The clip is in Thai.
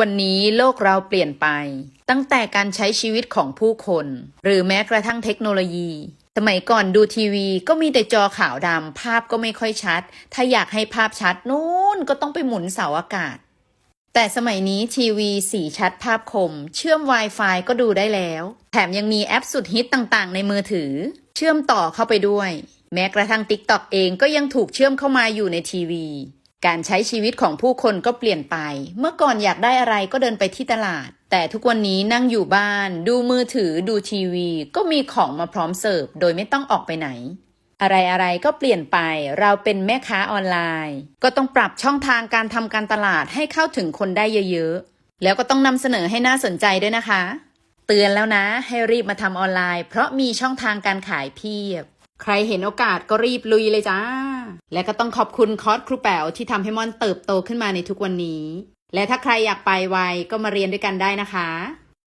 วันนี้โลกเราเปลี่ยนไป ตั้งแต่การใช้ชีวิตของผู้คน หรือแม้กระทั่งเทคโนโลยี สมัยก่อนดูทีวีก็มีแต่จอขาวดำภาพก็ไม่ค่อยชัด ถ้าอยากให้ภาพชัดนู่นก็ต้องไปหมุนเสาอากาศ แต่สมัยนี้ทีวีสีชัดภาพคม เชื่อม Wi-Fi ก็ดูได้แล้ว แถมยังมีแอปสุดฮิตต่างๆ ในมือถือ เชื่อมต่อเข้าไปด้วย แม้กระทั่ง TikTok เองก็ยังถูกเชื่อมเข้ามาอยู่ในทีวี การใช้ชีวิตของผู้คนก็เปลี่ยนไป เมื่อก่อนอยากได้อะไรก็เดินไปที่ตลาด แต่ทุกวันนี้นั่งอยู่บ้าน ดูมือถือ ดูทีวี ก็มีของมาพร้อมเสิร์ฟ โดยไม่ต้องออกไปไหน อะไรอะไรๆก็เปลี่ยนไป เราเป็นแม่ค้าออนไลน์ ก็ต้องปรับช่องทางการทำการตลาดให้เข้าถึงคนได้เยอะๆ แล้วก็ต้องนำเสนอให้น่าสนใจด้วยนะคะ เตือนแล้วนะให้รีบมาทำออนไลน์ เพราะมีช่องทางการขายเพียบ ใครเห็นโอกาสก็รีบลุยเลยจ้า และก็ต้องขอบคุณคอร์สครูแป๋วที่ทำให้ม่อนเติบโตขึ้นมาในทุกวันนี้ และถ้าใครอยากไปไวก็มาเรียนด้วยกันได้นะคะ